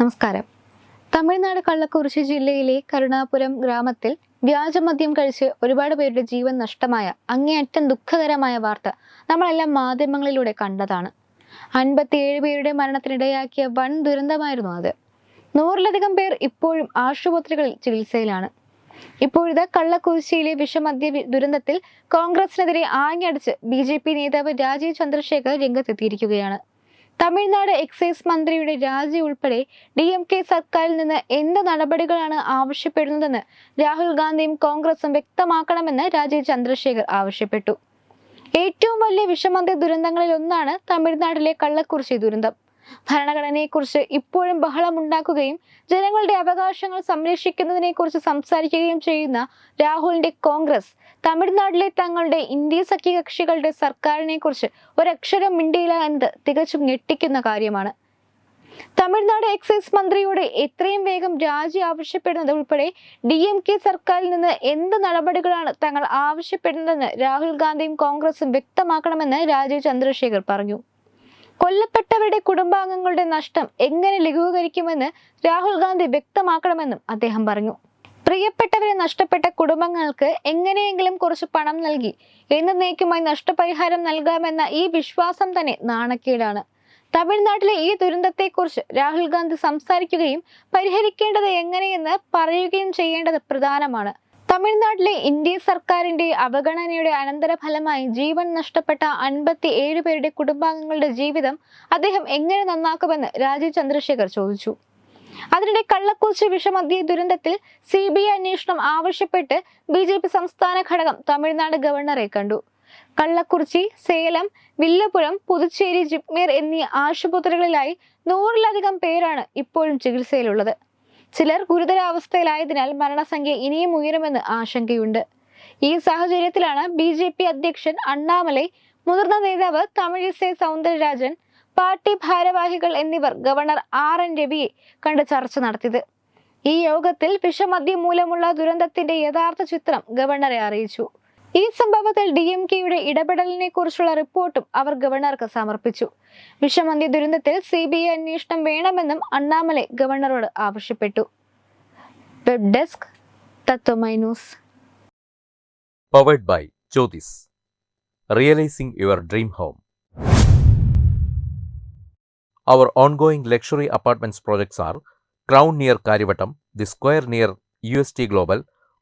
നമസ്കാരം. തമിഴ്നാട് കള്ളക്കുറിശ്ശി ജില്ലയിലെ കരുണാപുരം ഗ്രാമത്തിൽ വ്യാജമദ്യം കഴിച്ച് ഒരുപാട് പേരുടെ ജീവൻ നഷ്ടമായ അങ്ങേയറ്റം ദുഃഖകരമായ വാർത്ത നമ്മളെല്ലാം മാധ്യമങ്ങളിലൂടെ കണ്ടതാണ്. അൻപത്തിയേഴ് പേരുടെ മരണത്തിനിടയാക്കിയ വൻ ദുരന്തമായിരുന്നു അത്. നൂറിലധികം പേർ ഇപ്പോഴും ആശുപത്രികളിൽ ചികിത്സയിലാണ്. ഇപ്പോഴത്തെ കള്ളക്കുറിശിയിലെ വിഷമദ്യ ദുരന്തത്തിൽ കോൺഗ്രസിനെതിരെ ആഞ്ഞടിച്ച് ബി ജെ പി നേതാവ് രാജീവ് ചന്ദ്രശേഖർ രംഗത്തെത്തിയിരിക്കുകയാണ്. തമിഴ്നാട് എക്സൈസ് മന്ത്രിയുടെ രാജി ഉൾപ്പെടെ ഡി എം കെ സർക്കാരിൽ നിന്ന് എന്ത് നടപടികളാണ് ആവശ്യപ്പെടുന്നതെന്ന് രാഹുൽ ഗാന്ധിയും കോൺഗ്രസും വ്യക്തമാക്കണമെന്ന് രാജീവ് ചന്ദ്രശേഖർ ആവശ്യപ്പെട്ടു. ഏറ്റവും വലിയ വിഷമന്ത ദുരന്തങ്ങളിൽ ഒന്നാണ് തമിഴ്നാട്ടിലെ കള്ളക്കുറിശി ദുരന്തം. ഭരണഘടനയെക്കുറിച്ച് ഇപ്പോഴും ബഹളമുണ്ടാക്കുകയും ജനങ്ങളുടെ അവകാശങ്ങൾ സംരക്ഷിക്കുന്നതിനെക്കുറിച്ച് സംസാരിക്കുകയും ചെയ്യുന്ന രാഹുലിന്റെ കോൺഗ്രസ് തമിഴ്നാട്ടിലെ തങ്ങളുടെ ഇന്ത്യ സഖ്യകക്ഷികളുടെ സർക്കാരിനെക്കുറിച്ച് ഒരക്ഷരം മിണ്ടിയില്ല എന്നത് തികച്ചും ഞെട്ടിക്കുന്ന കാര്യമാണ്. തമിഴ്നാട് എക്സൈസ് മന്ത്രിയോട് എത്രയും വേഗം രാജി ആവശ്യപ്പെടുന്നത് ഉൾപ്പെടെ ഡി എം കെ സർക്കാരിൽ നിന്ന് എന്ത് നടപടികളാണ് തങ്ങൾ ആവശ്യപ്പെടുന്നതെന്ന് രാഹുൽ ഗാന്ധിയും കോൺഗ്രസും വ്യക്തമാക്കണമെന്ന് രാജീവ് ചന്ദ്രശേഖർ പറഞ്ഞു. കൊല്ലപ്പെട്ടവരുടെ കുടുംബാംഗങ്ങളുടെ നഷ്ടം എങ്ങനെ ലഘൂകരിക്കുമെന്ന് രാഹുൽ ഗാന്ധി വ്യക്തമാക്കണമെന്നും അദ്ദേഹം പറഞ്ഞു. പ്രിയപ്പെട്ടവരെ നഷ്ടപ്പെട്ട കുടുംബങ്ങൾക്ക് എങ്ങനെയെങ്കിലും കുറച്ച് പണം നൽകി. എന്നേക്കുമായി നഷ്ടപരിഹാരം നൽകാമെന്ന ഈ വിശ്വാസം തന്നെ നാണക്കേടാണ്. തമിഴ്നാട്ടിലെ ഈ ദുരന്തത്തെക്കുറിച്ച് രാഹുൽ ഗാന്ധി സംസാരിക്കുകയും പരിഹരിക്കേണ്ടത് എങ്ങനെയെന്ന് പറയുകയും ചെയ്യേണ്ടത് പ്രധാനമാണ്. തമിഴ്നാട്ടിലെ ഇന്ത്യ സർക്കാരിന്റെ അവഗണനയുടെ അനന്തരഫലമായി ജീവൻ നഷ്ടപ്പെട്ട അൻപത്തി ഏഴ് പേരുടെ കുടുംബാംഗങ്ങളുടെ ജീവിതം അദ്ദേഹം എങ്ങനെ നന്നാക്കുമെന്ന് രാജീവ് ചന്ദ്രശേഖർ ചോദിച്ചു. അതിനിടെ കള്ളക്കുറിച്ച് വിഷമദ്യ ദുരന്തത്തിൽ സി ബി ഐ അന്വേഷണം ആവശ്യപ്പെട്ട് ബി ജെ പി സംസ്ഥാന ഘടകം തമിഴ്നാട് ഗവർണറെ കണ്ടു. കള്ളക്കുറിച്ചി സേലം വില്ലപുരം പുതുച്ചേരി ജിപ്മേർ എന്നീ ആശുപത്രികളിലായി നൂറിലധികം പേരാണ് ഇപ്പോഴും ചികിത്സയിലുള്ളത്. ചിലർ ഗുരുതരാവസ്ഥയിലായതിനാൽ മരണസംഖ്യ ഇനിയും ഉയരുമെന്ന് ആശങ്കയുണ്ട്. ഈ സാഹചര്യത്തിലാണ് ബി ജെ പി അധ്യക്ഷൻ അണ്ണാമലൈ മുതിർന്ന നേതാവ് തമിഴിസൈ സൗന്ദരരാജൻ പാർട്ടി ഭാരവാഹികൾ എന്നിവർ ഗവർണർ ആർ എൻ രവിയെ കണ്ട് ചർച്ച നടത്തിയത്. ഈ യോഗത്തിൽ വിഷമദ്യം മൂലമുള്ള ദുരന്തത്തിന്റെ യഥാർത്ഥ ചിത്രം ഗവർണറെ അറിയിച്ചു. ഈ സംഭവത്തിൽ ഡി എം കെയുടെ ഇടപെടലിനെ കുറിച്ചുള്ള റിപ്പോർട്ടും അവർ ഗവർണർക്ക് സമർപ്പിച്ചു. വിഷമന്തി ദുരന്തത്തിൽ സി ബി ഐ അന്വേഷണം വേണമെന്നും അണ്ണാമലെ ഗവർണറോട് ആവശ്യപ്പെട്ടു. Web desk Tatwamayi news. Luxury apartments projects R crown dream home. Our ongoing luxury apartments projects are Crown